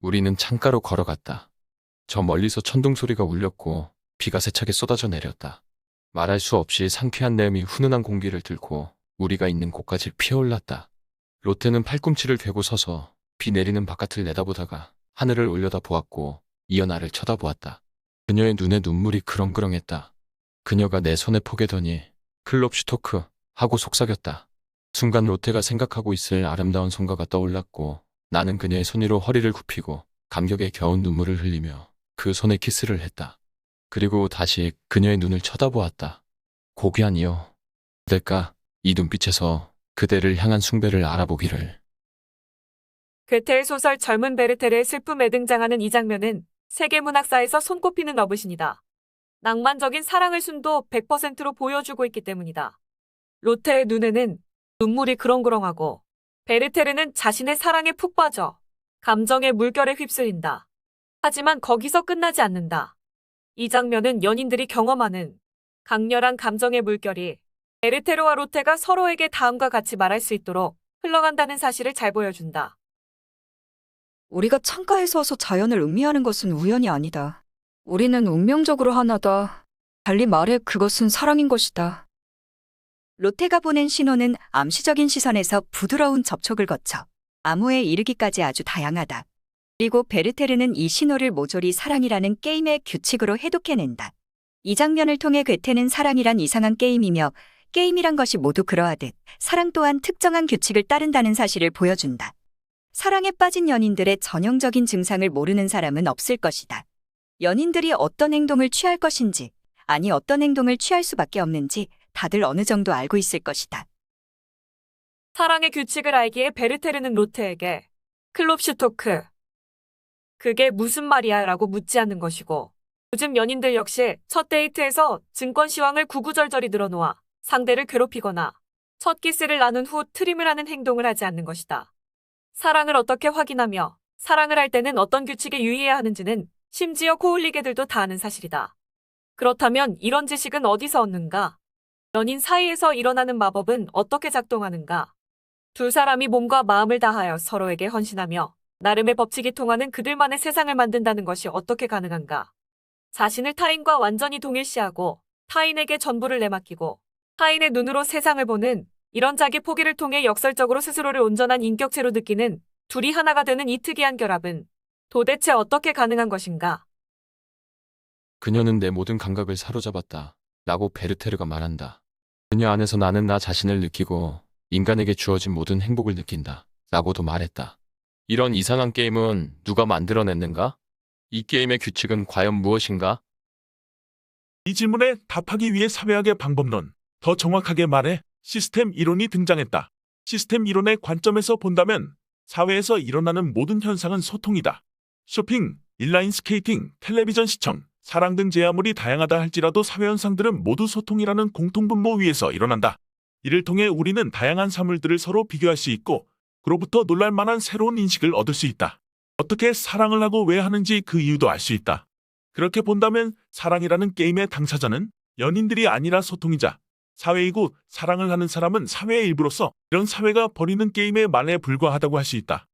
우리는 창가로 걸어갔다. 저 멀리서 천둥 소리가 울렸고 비가 세차게 쏟아져 내렸다. 말할 수 없이 상쾌한 내음이 훈훈한 공기를 들고 우리가 있는 곳까지 피어올랐다. 로테는 팔꿈치를 대고 서서 비 내리는 바깥을 내다보다가 하늘을 올려다 보았고 이어 나를 쳐다보았다. 그녀의 눈에 눈물이 그렁그렁했다. 그녀가 내 손에 포개더니 클럽 슈토크 하고 속삭였다. 순간 로테가 생각하고 있을 아름다운 손가가 떠올랐고 나는 그녀의 손 위로 허리를 굽히고 감격에 겨운 눈물을 흘리며 그 손에 키스를 했다. 그리고 다시 그녀의 눈을 쳐다보았다. 고귀한 이여. 어떨까 이 눈빛에서 그대를 향한 숭배를 알아보기를. 괴테의 소설 젊은 베르테르의 슬픔에 등장하는 이 장면은 세계문학사에서 손꼽히는 어부신이다. 낭만적인 사랑을 순도 100%로 보여주고 있기 때문이다. 로테의 눈에는 눈물이 그렁그렁하고 베르테르는 자신의 사랑에 푹 빠져 감정의 물결에 휩쓸린다. 하지만 거기서 끝나지 않는다. 이 장면은 연인들이 경험하는 강렬한 감정의 물결이 베르테르와 로테가 서로에게 다음과 같이 말할 수 있도록 흘러간다는 사실을 잘 보여준다. 우리가 창가에 서서 자연을 음미하는 것은 우연이 아니다. 우리는 운명적으로 하나다. 달리 말해 그것은 사랑인 것이다. 로테가 보낸 신호는 암시적인 시선에서 부드러운 접촉을 거쳐 암호에 이르기까지 아주 다양하다. 그리고 베르테르는 이 신호를 모조리 사랑이라는 게임의 규칙으로 해독해낸다. 이 장면을 통해 괴테는 사랑이란 이상한 게임이며 게임이란 것이 모두 그러하듯 사랑 또한 특정한 규칙을 따른다는 사실을 보여준다. 사랑에 빠진 연인들의 전형적인 증상을 모르는 사람은 없을 것이다. 연인들이 어떤 행동을 취할 것인지, 아니 어떤 행동을 취할 수밖에 없는지 다들 어느 정도 알고 있을 것이다. 사랑의 규칙을 알기에 베르테르는 로테에게 클롭슈토크. 그게 무슨 말이야? 라고 묻지 않는 것이고 요즘 연인들 역시 첫 데이트에서 증권 시황을 구구절절히 늘어놓아 상대를 괴롭히거나 첫 키스를 나눈 후 트림을 하는 행동을 하지 않는 것이다. 사랑을 어떻게 확인하며 사랑을 할 때는 어떤 규칙에 유의해야 하는지는 심지어 코울리게들도 다 아는 사실이다. 그렇다면 이런 지식은 어디서 얻는가? 연인 사이에서 일어나는 마법은 어떻게 작동하는가? 두 사람이 몸과 마음을 다하여 서로에게 헌신하며 나름의 법칙이 통하는 그들만의 세상을 만든다는 것이 어떻게 가능한가? 자신을 타인과 완전히 동일시하고 타인에게 전부를 내맡기고 타인의 눈으로 세상을 보는 이런 자기 포기를 통해 역설적으로 스스로를 온전한 인격체로 느끼는 둘이 하나가 되는 이 특이한 결합은 도대체 어떻게 가능한 것인가? 그녀는 내 모든 감각을 사로잡았다. 라고 베르테르가 말한다. 그녀 안에서 나는 나 자신을 느끼고 인간에게 주어진 모든 행복을 느낀다. 라고도 말했다. 이런 이상한 게임은 누가 만들어냈는가? 이 게임의 규칙은 과연 무엇인가? 이 질문에 답하기 위해 사회학의 방법론, 더 정확하게 말해 시스템 이론이 등장했다. 시스템 이론의 관점에서 본다면 사회에서 일어나는 모든 현상은 소통이다. 쇼핑, 인라인 스케이팅, 텔레비전 시청, 사랑 등 제아물이 다양하다 할지라도 사회 현상들은 모두 소통이라는 공통분모 위에서 일어난다. 이를 통해 우리는 다양한 사물들을 서로 비교할 수 있고 그로부터 놀랄 만한 새로운 인식을 얻을 수 있다. 어떻게 사랑을 하고 왜 하는지 그 이유도 알 수 있다. 그렇게 본다면 사랑이라는 게임의 당사자는 연인들이 아니라 소통이자 사회이고 사랑을 하는 사람은 사회의 일부로서 이런 사회가 벌이는 게임의 만에 불과하다고 할 수 있다.